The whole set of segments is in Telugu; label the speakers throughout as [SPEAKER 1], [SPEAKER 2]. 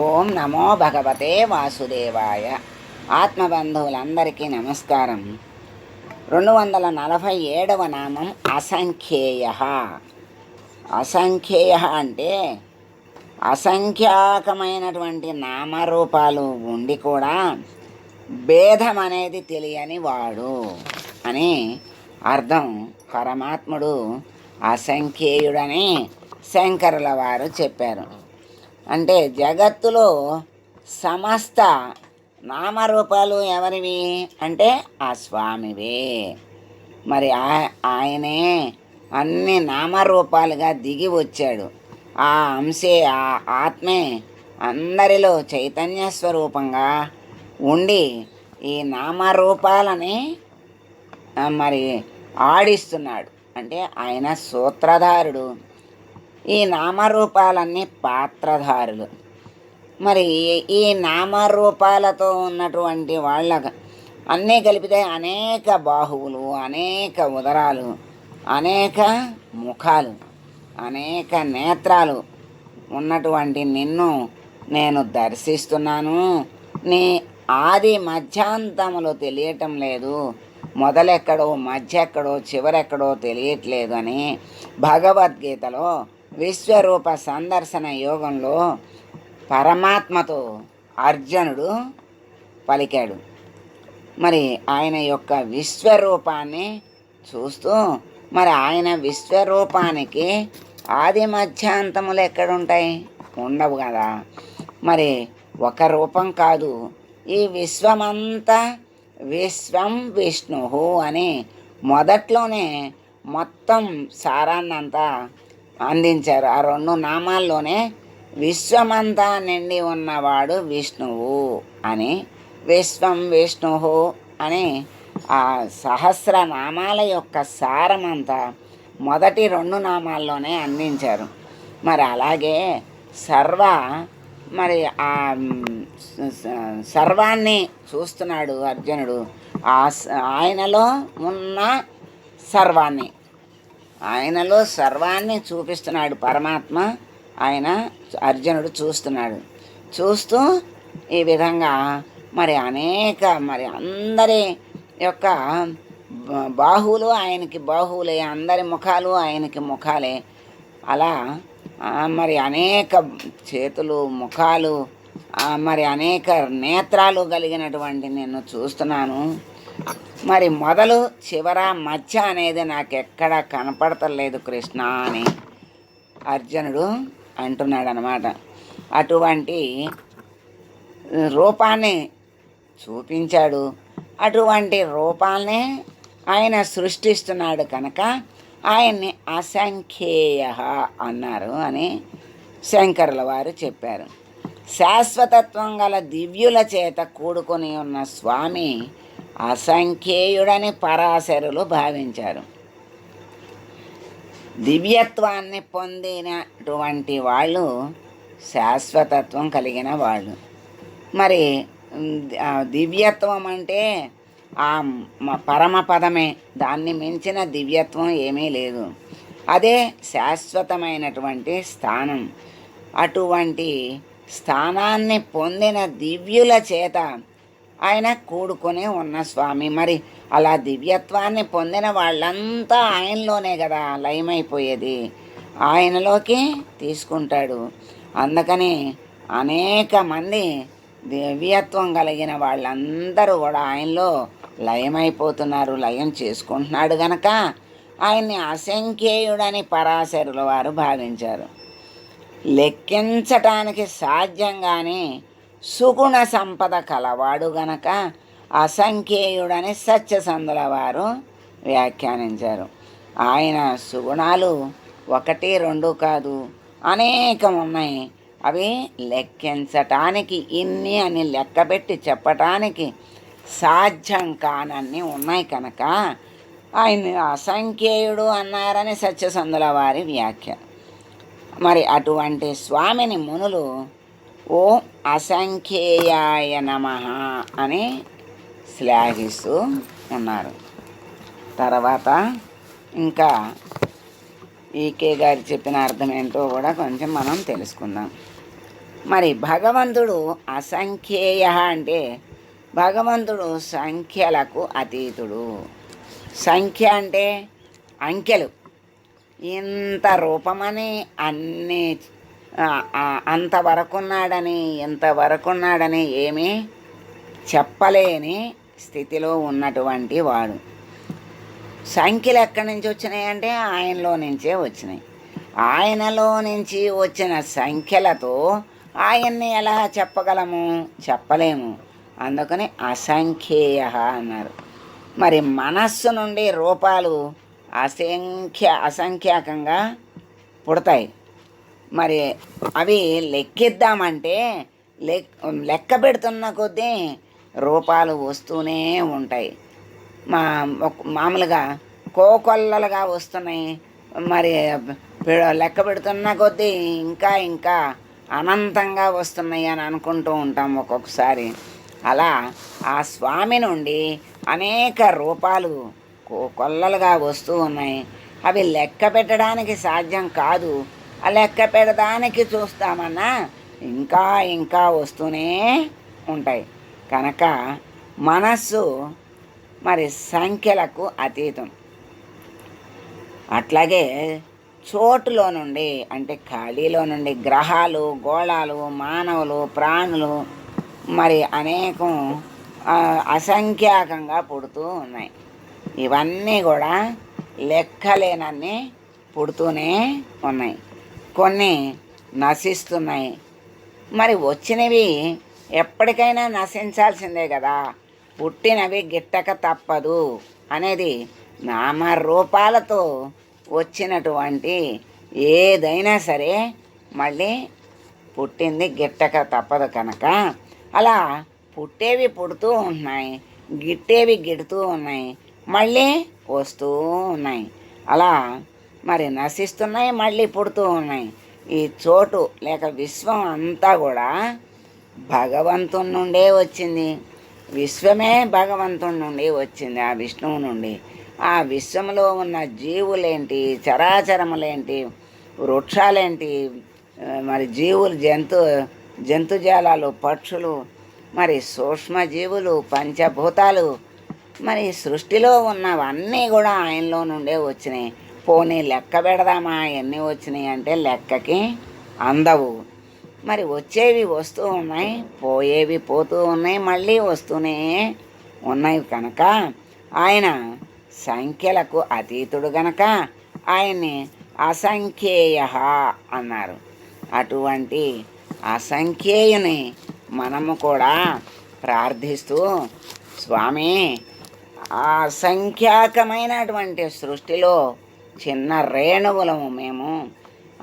[SPEAKER 1] ఓం నమో భగవతే వాసుదేవాయ. ఆత్మబంధువులందరికీ నమస్కారం. రెండు వందల నలభై ఏడవ నామం అసంఖ్యేయ. అసంఖ్యేయ అంటే అసంఖ్యాకమైనటువంటి నామరూపాలు ఉండి కూడా భేదం అనేది తెలియని వాడు అని అర్థం పరమాత్ముడు అసంఖ్యేయుడని శంకరుల వారు చెప్పారు. అంటే జగత్తులో సమస్త నామరూపాలు ఎవరివి? అంటే ఆ స్వామివే. మరి ఆ- ఆయనే అన్ని నామరూపాలుగా దిగి వచ్చాడు. ఆ అంశే ఆ ఆత్మే అందరిలో చైతన్య స్వరూపంగా ఉండి ఈ నామరూపాలని మరి ఆడిస్తున్నాడు. అంటే ఆయన సూత్రధారుడు. ఈ నామరూపాలన్నీ పాత్రధారులు. మరి ఈ- ఈ నామరూపాలతో ఉన్నటువంటి వాళ్ళ అన్నీ కలిపితే అనేక బాహువులు అనేక ఉదరాలు అనేక ముఖాలు అనేక నేత్రాలు ఉన్నటువంటి నిన్ను నేను దర్శిస్తున్నాను. నీ ఆది మధ్యాంతములు తెలియటం లేదు. మొదలెక్కడో మధ్య ఎక్కడో చివరెక్కడో తెలియట్లేదు అని భగవద్గీతలో విశ్వరూప సందర్శన యోగంలో పరమాత్మతో అర్జునుడు పలికాడు. మరి ఆయన యొక్క విశ్వరూపాన్ని చూస్తూ మరి ఆయన విశ్వరూపానికి ఆది మధ్యాంతములు ఎక్కడుంటాయి? ఉండవు కదా. మరి ఒక రూపం కాదు. ఈ విశ్వమంతా విశ్వం విష్ణు అని మొదట్లోనే మొత్తం సారాన్నంతా అందించారు. ఆ రెండు నామాల్లోనే విశ్వమంతా నిండి ఉన్నవాడు విష్ణువు అని విశ్వం విష్ణు అని ఆ సహస్ర నామాల యొక్క సారమంతా మొదటి రెండు నామాల్లోనే అందించారు. మరి అలాగే సర్వ మరి ఆ సర్వాన్ని చూస్తున్నాడు అర్జునుడు. ఆ స- ఆయనలో ఉన్న సర్వాన్ని ఆయనలో సర్వాన్ని చూపిస్తున్నాడు పరమాత్మ. ఆయన అర్జునుడు చూస్తున్నాడు. చూస్తూ ఈ విధంగా మరి అనేక మరి అందరి యొక్క బాహువులు ఆయనకి బాహువులే అందరి ముఖాలు ఆయనకి ముఖాలే. అలా మరి అనేక చేతులు ముఖాలు మరి అనేక నేత్రాలు కలిగినటువంటి నేను చూస్తున్నాను. మరి మొదలు చివర మధ్య అనేది నాకు కనపడతలేదు కృష్ణ అని అర్జునుడు అంటున్నాడు అనమాట అటువంటి రూపాన్ని చూపించాడు. అటువంటి రూపాల్ని ఆయన సృష్టిస్తున్నాడు కనుక ఆయన్ని అసంఖ్యేయ అన్నారు అని శంకరుల వారు చెప్పారు. శాశ్వతత్వం గల దివ్యుల చేత కూడుకొని ఉన్న స్వామి అసంఖ్యేయుడని పరాశరులు భావించారు. దివ్యత్వాన్ని పొందినటువంటి వాళ్ళు శాశ్వతత్వం కలిగిన వాళ్ళు. మరి దివ్యత్వం అంటే ఆ పరమపదమే దాన్ని మించిన దివ్యత్వం ఏమీ లేదు. అదే శాశ్వతమైనటువంటి స్థానం. అటువంటి స్థానాన్ని పొందిన దివ్యుల చేత ఆయన కూడుకొని ఉన్న స్వామి. మరి అలా దివ్యత్వాన్ని పొందిన వాళ్ళంతా ఆయనలోనే కదా లయమైపోయేది. ఆయనలోకి తీసుకుంటాడు. అందుకని అనేక మంది దివ్యత్వం కలిగిన వాళ్ళందరూ కూడా ఆయనలో లయమైపోతున్నారు లయం చేసుకుంటున్నాడు గనక ఆయన్ని అసంఖ్యేయుడని పరాశరుల వారు భావించారు. లెక్కించటానికి సాధ్యంగానే సుగుణ సంపద కలవాడు గనక అసంఖ్యేయుడని సత్యసంధుల వారు వ్యాఖ్యానించారు. ఆయన సుగుణాలు ఒకటి రెండు కాదు అనేకం ఉన్నాయి అవి లెక్కించటానికి ఇన్ని అని లెక్కబెట్టి చెప్పటానికి సాధ్యం కానన్ని ఉన్నాయి కనుక ఆయన అసంఖ్యేయుడు అన్నారని సత్యసంధుల వారి వ్యాఖ్య. మరి అటువంటి స్వామిని మునులు ఓ అసంఖ్యేయాయ నమ అని శ్లాఘిస్తూ ఉన్నారు. తర్వాత ఇంకా ఈకే గారు చెప్పిన అర్థం ఏంటో కూడా కొంచెం మనం తెలుసుకుందాం. మరి భగవంతుడు అసంఖ్యేయ అంటే భగవంతుడు సంఖ్యలకు అతీతుడు. సంఖ్య అంటే అంకెలు. ఇంత రూపమని అన్ని అంతవరకున్నాడని ఇంతవరకున్నాడని ఏమీ చెప్పలేని స్థితిలో ఉన్నటువంటి వాడు. సంఖ్యలు ఎక్కడి నుంచి వచ్చినాయంటే ఆయనలో నుంచే వచ్చినాయి. ఆయనలో నుంచి వచ్చిన సంఖ్యలతో ఆయన్ని ఎలా చెప్పగలము? చెప్పలేము. అందుకని అసంఖ్యేయ అన్నారు. మరి మనస్సు నుండి రూపాలు అసంఖ్య అసంఖ్యాకంగా పుడతాయి. మరి అవి లెక్కిద్దామంటే లెక్ లెక్క పెడుతున్న కొద్దీ రూపాలు వస్తూనే ఉంటాయి. మా మామూలుగా కోకొల్లలుగా వస్తున్నాయి. మరి లెక్క పెడుతున్న కొద్దీ ఇంకా ఇంకా అనంతంగా వస్తున్నాయి అని అనుకుంటూ ఉంటాం ఒక్కొక్కసారి. అలా ఆ స్వామి నుండి అనేక రూపాలు కో- కొల్లలుగా వస్తూ ఉన్నాయి. అవి లెక్క పెట్టడానికి సాధ్యం కాదు. లెక్క పెడదానికి చూస్తామన్నా ఇంకా ఇంకా వస్తూనే ఉంటాయి. కనుక మనస్సు మరి సంఖ్యలకు అతీతం. అట్లాగే చోటులో నుండి అంటే ఖాళీలో నుండి గ్రహాలు గోళాలు మానవులు ప్రాణులు మరి అనేకం అసంఖ్యాకంగా పుడుతూ ఉన్నాయి. ఇవన్నీ కూడా లెక్కలేనన్ని పుడుతూనే ఉన్నాయి. కొన్ని నశిస్తున్నాయి. మరి వచ్చినవి ఎప్పటికైనా నశించాల్సిందే కదా. పుట్టినవి గిట్టక తప్పదు అనేది నామరూపాలతో వచ్చినటువంటి ఏదైనా సరే మళ్ళీ పుట్టింది గిట్టక తప్పదు కనుక. అలా పుట్టేవి పుడుతూ ఉన్నాయి గిట్టేవి గిడుతూ ఉన్నాయి మళ్ళీ వస్తూ ఉన్నాయి. అలా మరి నశిస్తున్నాయి మళ్ళీ పుడుతూ ఉన్నాయి. ఈ చోటు లేక విశ్వం అంతా కూడా భగవంతుని నుండే వచ్చింది. విశ్వమే భగవంతుడి నుండి వచ్చింది ఆ విష్ణువు నుండి. ఆ విశ్వంలో ఉన్న జీవులేంటి చరాచరములేంటి వృక్షాలేంటి మరి జీవులు జంతు జంతుజాలాలు పక్షులు మరి సూక్ష్మజీవులు పంచభూతాలు మరి సృష్టిలో ఉన్నవన్నీ కూడా ఆయనలో నుండే వచ్చినాయి. పోనీ లెక్క పెడదామా? ఎన్ని వచ్చినాయి అంటే లెక్కకి అందవు. మరి వచ్చేవి వస్తూ ఉన్నాయి పోయేవి పోతూ ఉన్నాయి మళ్ళీ వస్తూనే ఉన్నాయి కనుక ఆయన సంఖ్యలకు అతీతుడు గనక ఆయన్ని అసంఖ్యేయ అన్నారు. అటువంటి అసంఖ్యేయుని మనము కూడా ప్రార్థిస్తూ స్వామి అసంఖ్యాకమైనటువంటి సృష్టిలో చిన్న రేణువులము మేము.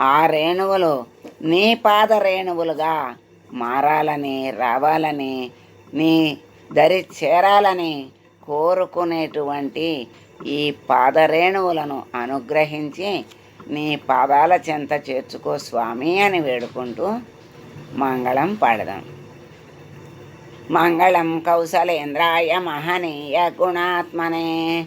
[SPEAKER 1] ఆ రేణువులు నీ పాద రేణువులుగా మారాలని రావాలని నీ దరి చేరాలని కోరుకునేటువంటి ఈ పాదరేణువులను అనుగ్రహించి నీ పాదాల చెంత చేర్చుకో స్వామి అని వేడుకుంటూ మంగళం పాడదాం. మంగళం కౌశలేంద్రాయ మహనీయ గుణాత్మనే